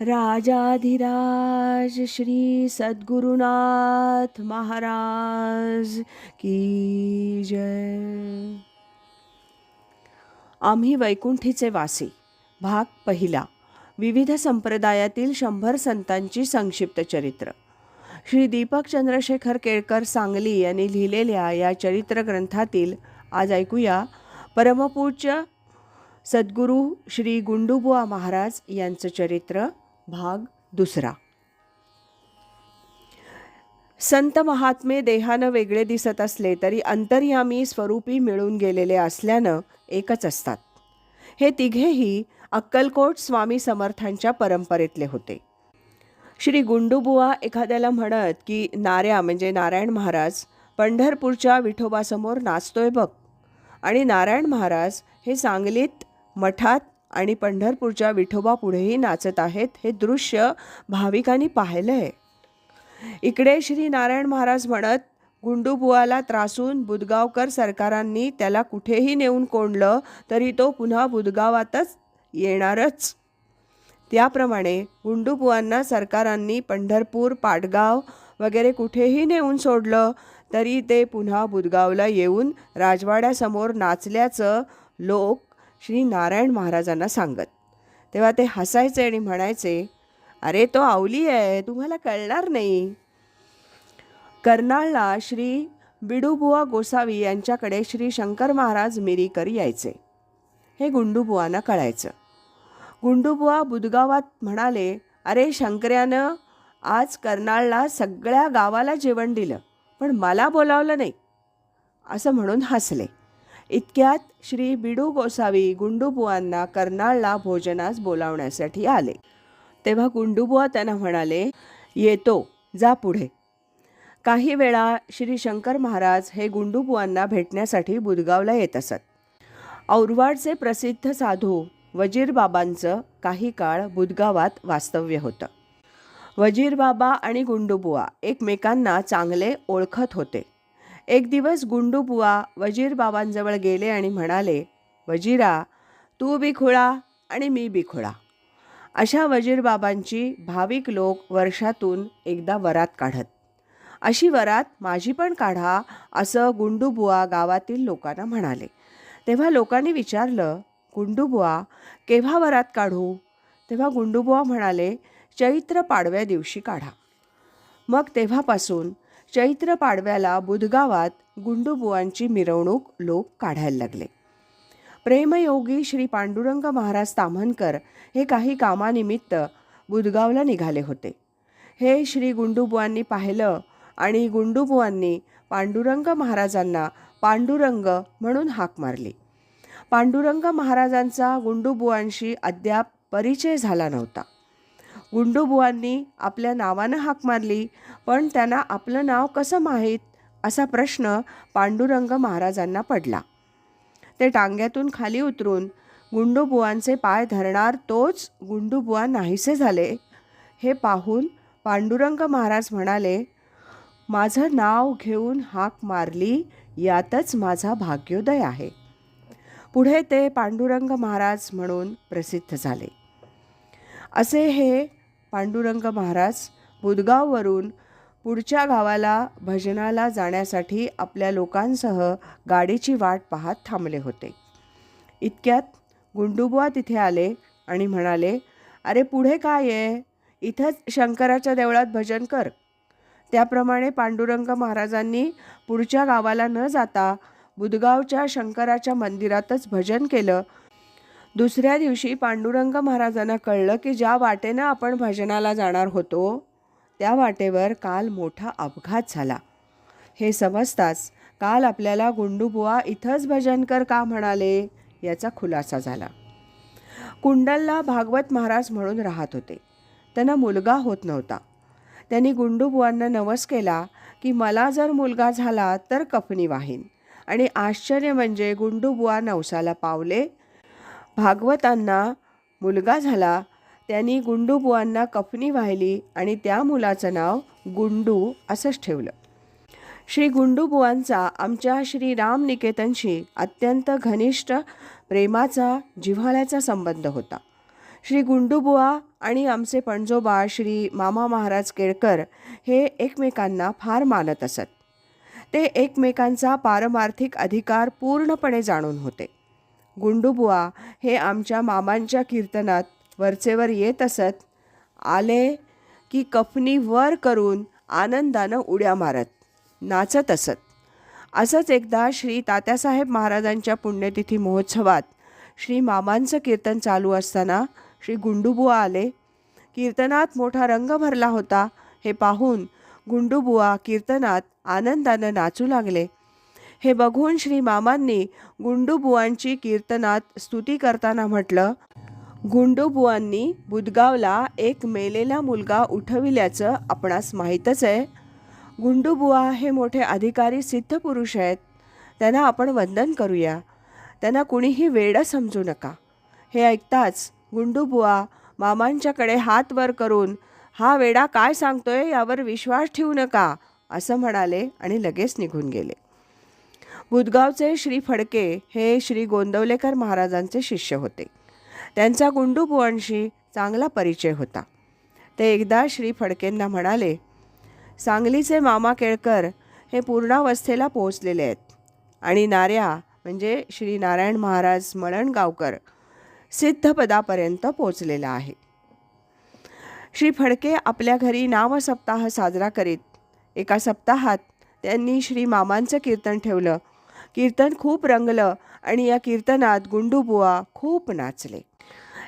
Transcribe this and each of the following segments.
राजाधिराज श्री सद्गुरुनाथ महाराज की जय. आम्ही वैकुंठीचे वासी भाग पहिला विविध संप्रदायातील शंभर संतांची संक्षिप्त चरित्र. श्री दीपक चंद्रशेखर केळकर सांगली यांनी लिहिलेल्या या चरित्र ग्रंथातील आज ऐकूया परमपूज्य सद्गुरू श्री गुंडुबुवा महाराज यांचं चरित्र. भाग दुसरा. संत महात्मे देहानं वेगळे दिसत असले तरी अंतर्यामी स्वरूपी मिळून गेलेले असल्यानं एकच असतात. हे तिघेही अक्कलकोट स्वामी समर्थांच्या परंपरेतले होते. श्री गुंडुबुवा एखाद्याला म्हणत की नाऱ्या म्हणजे नारायण महाराज पंढरपूरच्या विठोबासमोर नाचतोय बघ. आणि नारायण महाराज हे सांगलीत मठात आणि पंढरपूरच्या विठोबा पुढेही नाचत आहेत हे दृश्य भाविकांनी पाहिलं आहे इकडे श्री नारायण महाराज म्हणत गुंडूबुवाला त्रासून बुदगावकर सरकारांनी त्याला कुठेही नेऊन कोंडलं तरी तो पुन्हा बुदगावातच येणारच. त्याप्रमाणे गुंडूबुवांना सरकारांनी पंढरपूर पाटगाव वगैरे कुठेही नेऊन सोडलं तरी ते पुन्हा बुदगावला येऊन राजवाड्यासमोर नाचल्याचं लोक श्री नारायण महाराजांना सांगत. तेव्हा ते हसायचे आणि म्हणायचे अरे तो आवली आहे तुम्हाला कळणार नाही. कर्नाळला श्री बिडूबुवा गोसावी यांच्याकडे श्री शंकर महाराज मिरीकर यायचे. हे गुंडूबुवांना कळायचं. गुंडूबुवा बुदगावात म्हणाले अरे शंकर्यानं आज कर्नाळला सगळ्या गावाला जेवण दिलं पण मला बोलावलं नाही. असं म्हणून हसले. इतक्यात श्री बिडू गोसावी गुंडूबुवांना कर्नाळला भोजनास बोलावण्यासाठी आले. तेव्हा गुंडूबुवा त्यांना म्हणाले येतो जा पुढे. काही वेळा श्री शंकर महाराज हे गुंडूबुवांना भेटण्यासाठी बुदगावला येत असत. औरवाडचे प्रसिद्ध साधू वजीरबाबांचं काही काळ बुदगावात वास्तव्य होतं. वजीरबाबा आणि गुंडूबुवा एकमेकांना चांगले ओळखत होते. एक दिवस गुंडूबुवा वजीरबाबांजवळ गेले आणि म्हणाले वजीरा तू बिखुळा आणि मी बिखुळा अशा वजीरबाबांची भाविक लोक वर्षातून एकदा वरात काढत. अशी वरात माझी पण काढा असं गुंडूबुवा गावातील लोकांना म्हणाले. तेव्हा लोकांनी विचारलं गुंडूबुवा केव्हा वरात काढू? तेव्हा गुंडूबुवा म्हणाले चैत्र पाडव्या दिवशी काढा. मग तेव्हापासून चैत्र पाडव्याला बुधगावात गुंडूबुवांची मिरवणूक लोक काढायला लागले. प्रेमयोगी श्री पांडुरंग महाराज ताम्हणकर हे काही कामानिमित्त बुधगावला निघाले होते. हे श्री गुंडूबुवांनी पाहिलं आणि गुंडूबुवांनी पांडुरंग महाराजांना पांडुरंग म्हणून हाक मारली. पांडुरंग महाराजांचा गुंडूबुवांशी अद्याप परिचय झाला नव्हता. गुंडूबुवांनी आपल्या नावानं हाक मारली पण त्यांना आपलं नाव कसं माहीत? असा प्रश्न पांडुरंग महाराजांना पडला. ते टांग्यातून खाली उतरून गुंडूबुवांचे पाय धरणार तोच गुंडूबुवा नाहीसे झाले. हे पाहून पांडुरंग महाराज म्हणाले माझं नाव घेऊन हाक मारली यातच माझा भाग्योदय आहे. पुढे ते पांडुरंग महाराज म्हणून प्रसिद्ध झाले. असे हे पांडुरंग महाराज बुदगाववरून पुढच्या गावाला भजनाला जाण्यासाठी आपल्या लोकांसह गाडीची वाट पाहत थांबले होते. इतक्यात गुंडुबुवा तिथे आले आणि म्हणाले अरे पुढे काय आहे? इथंच शंकराच्या देवळात भजन कर. त्याप्रमाणे पांडुरंग महाराजांनी पुढच्या गावाला न जाता बुदगावच्या शंकराच्या मंदिरातच भजन केलं. दुसऱ्या दिवशी पांडुरंग महाराजांना कळलं की ज्या वाटेनं आपण भजनाला जाणार होतो त्या वाटेवर काल मोठा अपघात झाला. हे समजताच काल आपल्याला गुंडूबुवा इथंच भजनकर का म्हणाले याचा खुलासा झाला. कुंडलला भागवत महाराज म्हणून राहत होते. त्यांना मुलगा होत नव्हता. त्यांनी गुंडूबुवांना नवस केला की मला जर मुलगा झाला तर कफनी वाहीन आणि आश्चर्य म्हणजे गुंडूबुवा नवसाला पावले. भागवतांना मुलगा झाला त्यांनी गुंडूबुवांना कफनी वाहिली आणि त्या मुलाचं नाव गुंडू असंच ठेवलं. श्री गुंडूबुवांचा आमच्या श्री राम निकेतनशी अत्यंत घनिष्ठ प्रेमाचा जिव्हाळ्याचा संबंध होता. श्री गुंडूबुवा आणि आमचे पणजोबा श्री मामा महाराज केळकर हे एकमेकांना फार मानत असत. ते एकमेकांचा पारमार्थिक अधिकार पूर्णपणे जाणून होते. गुंडूबुवा हे आमच्या मामांच्या कीर्तनात वरचेवर येत असत आले की कफनी वर करून आनंदानं उड्या मारत नाचत असत. असंच एकदा श्री तात्यासाहेब महाराजांच्या पुण्यतिथी महोत्सवात श्री मामांचं कीर्तन चालू असताना श्री गुंडूबुवा आले. कीर्तनात मोठा रंग भरला होता. हे पाहून गुंडूबुवा कीर्तनात आनंदानं नाचू लागले. हे बघून श्री मामांनी गुंडूबुवांची कीर्तनात स्तुती करताना म्हटलं गुंडूबुवांनी बुदगावला एक मेलेला मुलगा उठविल्याचं आपणास माहीतच आहे. गुंडूबुवा हे मोठे अधिकारी सिद्ध पुरुष आहेत. त्यांना आपण वंदन करूया. त्यांना कुणीही वेडं समजू नका. हे ऐकताच गुंडूबुवा मामांच्याकडे हात वर करून हा वेडा काय सांगतोय यावर विश्वास ठेवू नका असं म्हणाले आणि लगेच निघून गेले. बुधगावचे श्री फडके हे श्री गोंदवलेकर महाराजांचे शिष्य होते. त्यांचा गुंडूबुवांशी चांगला परिचय होता. ते एकदा श्री फडकेंना म्हणाले सांगलीचे मामा केळकर हे पूर्णावस्थेला पोहोचलेले आहेत. आणि नार्या म्हणजे श्री नारायण महाराज मळणगावकर सिद्धपदापर्यंत पोचलेला आहे. श्री फडके आपल्या घरी नामसप्ताह साजरा करीत एका सप्ताहात त्यांनी श्री मामांचं कीर्तन ठेवलं. कीर्तन खूप रंगलं आणि या कीर्तनात गुंडूबुवा खूप नाचले.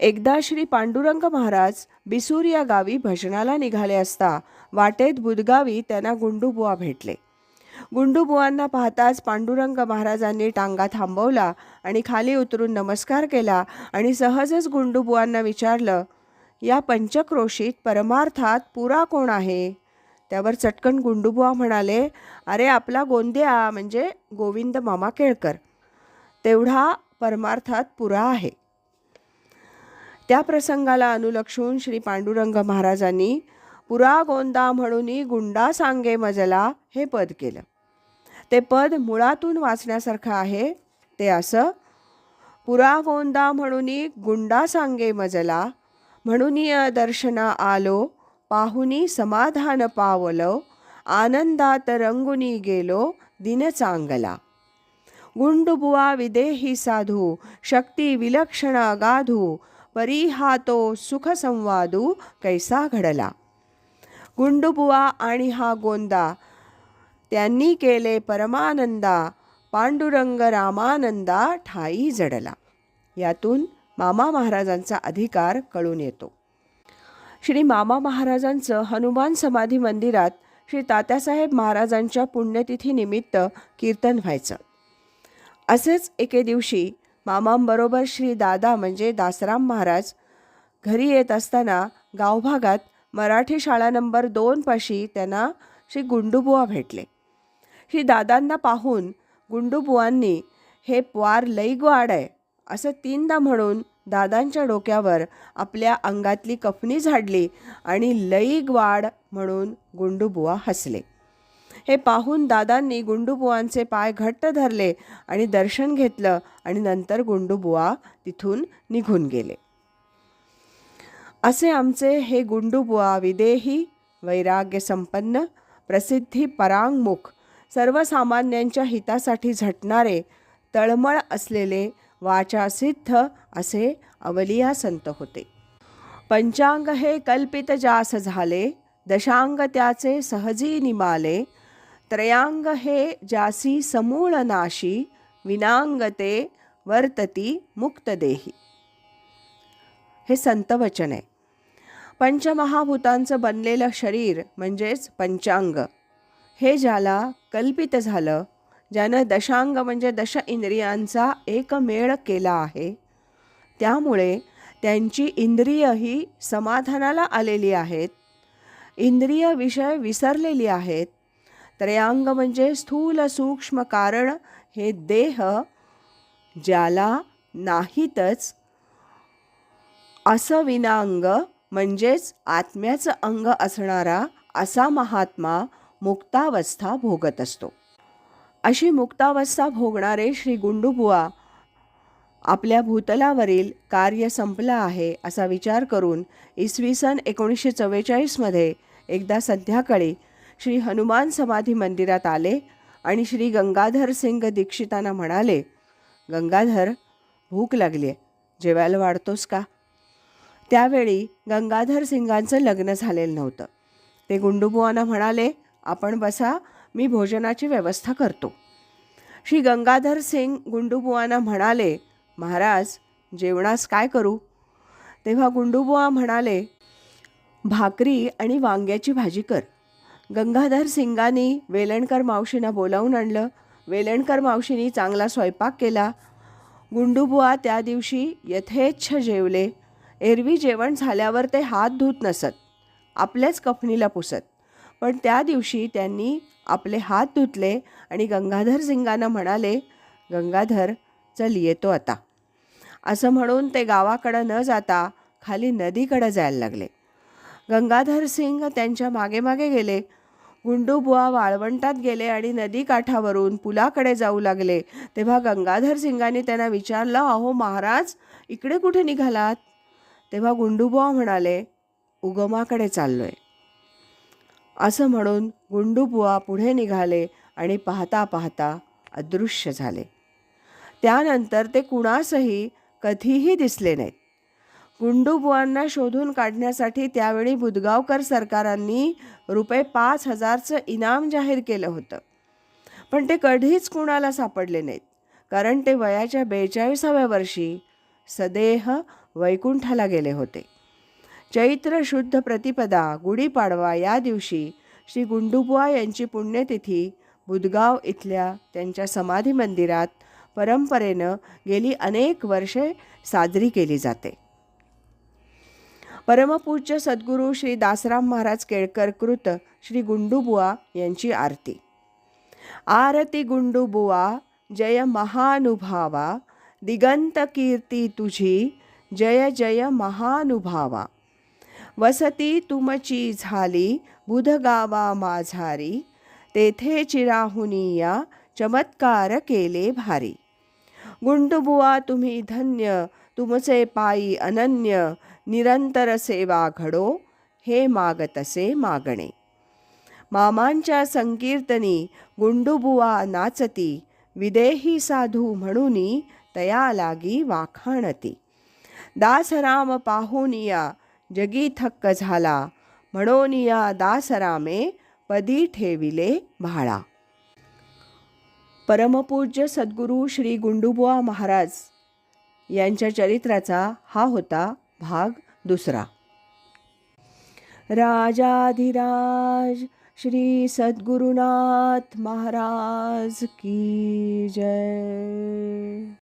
एकदा श्री पांडुरंग महाराज बिसूर या गावी भजनाला निघाले असता वाटेत बुदगावी त्यांना गुंडूबुवा भेटले. गुंडूबुवांना पाहताच पांडुरंग महाराजांनी टांगा थांबवला आणि खाली उतरून नमस्कार केला आणि सहजच गुंडूबुवांना विचारलं या पंचक्रोशीत परमार्थात पुरा कोण आहे? त्यावर चटकन गुंडूबुवा म्हणाले अरे आपला गोंदिया म्हणजे गोविंद मामा केळकर. तेवढा परमार्थात पुरा आहे. त्या प्रसंगाला अनुलक्षून श्री पांडुरंग महाराजांनी पुरा गोंदा म्हणून गुंडा सांगे मजला हे पद केलं. ते पद मुळातून वाचण्यासारखं आहे. ते असं पुरा गोंदा म्हणून गुंडा सांगे मजला म्हणून दर्शना आलो पाहुनी समाधान पावलो आनंदात रंगुनी गेलो दिन चांगला. गुंडुबुवा विदेही साधू शक्ती विलक्षण परी हा तो सुखसंवादू कैसा घडला गुंडुबुवा आणि हा गोंदा त्यांनी केले परमानंदा पांडुरंग रामानंदा ठाई जडला. यातून मामा महाराजांचा अधिकार कळून येतो. श्री मामा महाराजांचं हनुमान समाधी मंदिरात श्री तात्यासाहेब महाराजांच्या पुण्यतिथीनिमित्त कीर्तन व्हायचं. असेच एके दिवशी मामांबरोबर श्री दादा म्हणजे दासराम महाराज घरी येत असताना गावभागात मराठी शाळा नंबर दोनपाशी त्यांना श्री गुंडूबुवा भेटले. श्री दादांना पाहून गुंडूबुवांनी हे प्वार लई ग्वाड आहे असं तीनदा म्हणून दादांच्या डोक्यावर आपल्या अंगातली कफनी झाडली आणि लई ग्वाड म्हणून गुंडूबुवा हसले. हे पाहून दादांनी गुंडूबुवांचे पाय घट्ट धरले आणि दर्शन घेतलं आणि नंतर गुंडूबुवा तिथून निघून गेले. असे आमचे हे गुंडूबुवा विदेही वैराग्य संपन्न प्रसिद्धी परांगमुख सर्वसामान्यांच्या हितासाठी झटणारे तळमळ असलेले वाचासिद्ध असे अवलिया संत होते. पंचांग हे कल्पित जास झाले दशांग त्याचे सहजी निमाले त्रयांग हे जासी समूळ नाशी विनांगते वर्तती मुक्तदेही. हे संतवचन आहे. पंचमहाभूतांचं बनलेलं शरीर म्हणजेच पंचांग. हे ज्याला कल्पित झालं ज्यानं दशांग म्हणजे दश इंद्रियांचा एकमेळ केला आहे त्यामुळे त्यांची इंद्रियही समाधानाला आलेली आहेत इंद्रिय विषय विसरलेली आहेत त्रयांग म्हणजे स्थूल सूक्ष्म कारण हे देह ज्याला नाहीतच असं विनांग म्हणजेच आत्म्याचं अंग असणारा असा महात्मा मुक्तावस्था भोगत असतो. अशी मुक्तावस्था भोगणारे श्री गुंडुबुवा आपल्या भूतलावरील कार्य संपलं आहे असा विचार करून इसवी सन एकोणीसशे चव्वेचाळीसमध्ये एकदा संध्याकाळी श्री हनुमान समाधी मंदिरात आले आणि श्री गंगाधर सिंग दीक्षितांना म्हणाले गंगाधर भूक लागली आहे जेवायला वाढतोस का? त्यावेळी गंगाधर सिंगांचं लग्न झालेलं नव्हतं. ते गुंडूबुवांना म्हणाले आपण बसा मी भोजनाची व्यवस्था करतो. श्री गंगाधर सिंग गुंडूबुवांना म्हणाले महाराज जेवणास काय करू? तेव्हा गुंडूबुवा म्हणाले भाकरी आणि वांग्याची भाजी कर. गंगाधर सिंगांनी वेलणकर मावशींना बोलावून आणलं. वेलणकर मावशींनी चांगला स्वयंपाक केला. गुंडूबुआ त्या दिवशी यथेच्छ जेवले. एरवी जेवण झाल्यावर ते हात धुत नसत. आपल्याच कफनीला पुसत. पण त्या दिवशी त्यांनी आपले हात धुतले आणि गंगाधर सिंगांना म्हणाले गंगाधर चल येतो आता. असं म्हणून ते गावाकडं न जाता खाली नदीकडं जायला लागले. गंगाधर सिंग त्यांच्या मागे मागे गेले. गुंडूबुवा वाळवंटात गेले आणि नदीकाठावरून पुलाकडे जाऊ लागले. तेव्हा गंगाधर सिंगांनी त्यांना विचारलं अहो महाराज इकडे कुठे निघालात? तेव्हा गुंडूबुवा म्हणाले उगमाकडे चाललोय. असं म्हणून गुंडूबुवा पुढे निघाले आणि पाहता पाहता अदृश्य झाले. त्यानंतर ते कुणासही कधीही दिसले नाहीत. गुंडूबुवांना शोधून काढण्यासाठी त्यावेळी बुदगावकर सरकारांनी रुपये पाच हजारचं इनाम जाहीर केलं होतं. पण ते कधीच कुणाला सापडले नाहीत कारण ते वयाच्या बेचाळीसाव्या वर्षी सदेह वैकुंठाला गेले होते. चैत्र शुद्ध प्रतिपदा गुढीपाडवा या दिवशी श्री गुंडुबुवा यांची पुण्यतिथी बुदगाव इथल्या त्यांच्या समाधी मंदिरात परंपरेनं गेली अनेक वर्षे साजरी केली जाते. परमपूज्य सद्गुरू श्री दासराम महाराज केळकर कृत श्री गुंडुबुवा यांची आरती. आरती गुंडुबुवा जय महानुभावा दिगंत कीर्ती तुझी जय जय महानुभावा. वसती तुमची झाली बुधगावा माझारी तेथे चिराहुनिया चमत्कार केले भारी. गुंडुबुवा तुम्ही धन्य तुमचे पायी अनन्य निरंतर सेवा घडो हे मागतसे मागणे. मामांच्या संकीर्तनी गुंडुबुवा नाचती विदेही साधू म्हणूनी तया लागी वाखाणती. दासराम पाहुनिया जगी थक्क झाला म्हणोनिया दासरामे पदी ठेविले भाळा. परमपूज्य सद्गुरू श्री गुंडुबुवा महाराज यांच्या चरित्राचा हा होता भाग दुसरा. राजाधिराज श्री सद्गुरुनाथ महाराज की जय.